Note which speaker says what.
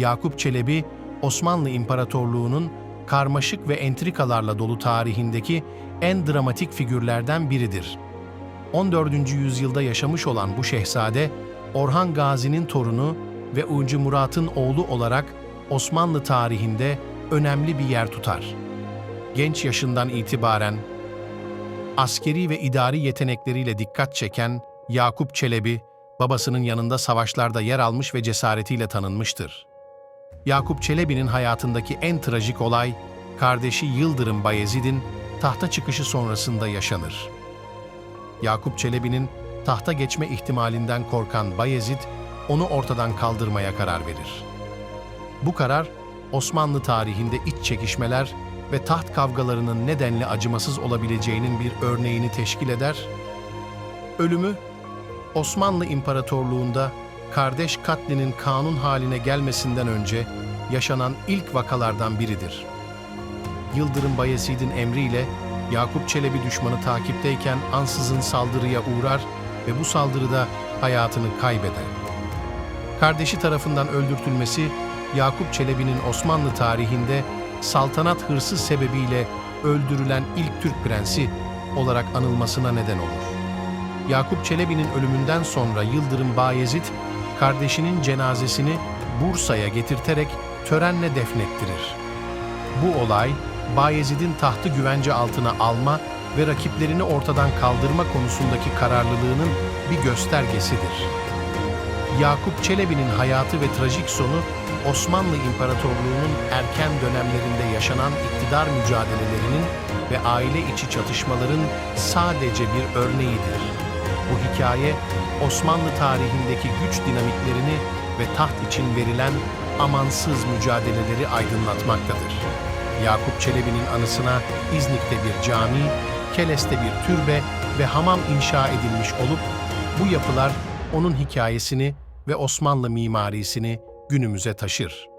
Speaker 1: Yakup Çelebi, Osmanlı İmparatorluğu'nun karmaşık ve entrikalarla dolu tarihindeki en dramatik figürlerden biridir. 14. yüzyılda yaşamış olan bu şehzade, Orhan Gazi'nin torunu ve Uncu Murat'ın oğlu olarak Osmanlı tarihinde önemli bir yer tutar. Genç yaşından itibaren askeri ve idari yetenekleriyle dikkat çeken Yakup Çelebi, babasının yanında savaşlarda yer almış ve cesaretiyle tanınmıştır. Yakup Çelebi'nin hayatındaki en trajik olay, kardeşi Yıldırım Bayezid'in tahta çıkışı sonrasında yaşanır. Yakup Çelebi'nin tahta geçme ihtimalinden korkan Bayezid, onu ortadan kaldırmaya karar verir. Bu karar, Osmanlı tarihinde iç çekişmeler ve taht kavgalarının nedenli acımasız olabileceğinin bir örneğini teşkil eder. Ölümü, Osmanlı İmparatorluğu'nda kardeş katlinin kanun haline gelmesinden önce yaşanan ilk vakalardan biridir. Yıldırım Bayezid'in emriyle Yakup Çelebi düşmanı takipteyken ansızın saldırıya uğrar ve bu saldırıda hayatını kaybeder. Kardeşi tarafından öldürtülmesi Yakup Çelebi'nin Osmanlı tarihinde saltanat hırsı sebebiyle öldürülen ilk Türk prensi olarak anılmasına neden olur. Yakup Çelebi'nin ölümünden sonra Yıldırım Bayezid, kardeşinin cenazesini Bursa'ya getirterek törenle defnettirir. Bu olay, Bayezid'in tahtı güvence altına alma ve rakiplerini ortadan kaldırma konusundaki kararlılığının bir göstergesidir. Yakup Çelebi'nin hayatı ve trajik sonu, Osmanlı İmparatorluğu'nun erken dönemlerinde yaşanan iktidar mücadelelerinin ve aile içi çatışmaların sadece bir örneğidir. Bu hikaye, Osmanlı tarihindeki güç dinamiklerini ve taht için verilen amansız mücadeleleri aydınlatmaktadır. Yakup Çelebi'nin anısına İznik'te bir cami, Keles'te bir türbe ve hamam inşa edilmiş olup, bu yapılar onun hikayesini ve Osmanlı mimarisini günümüze taşır.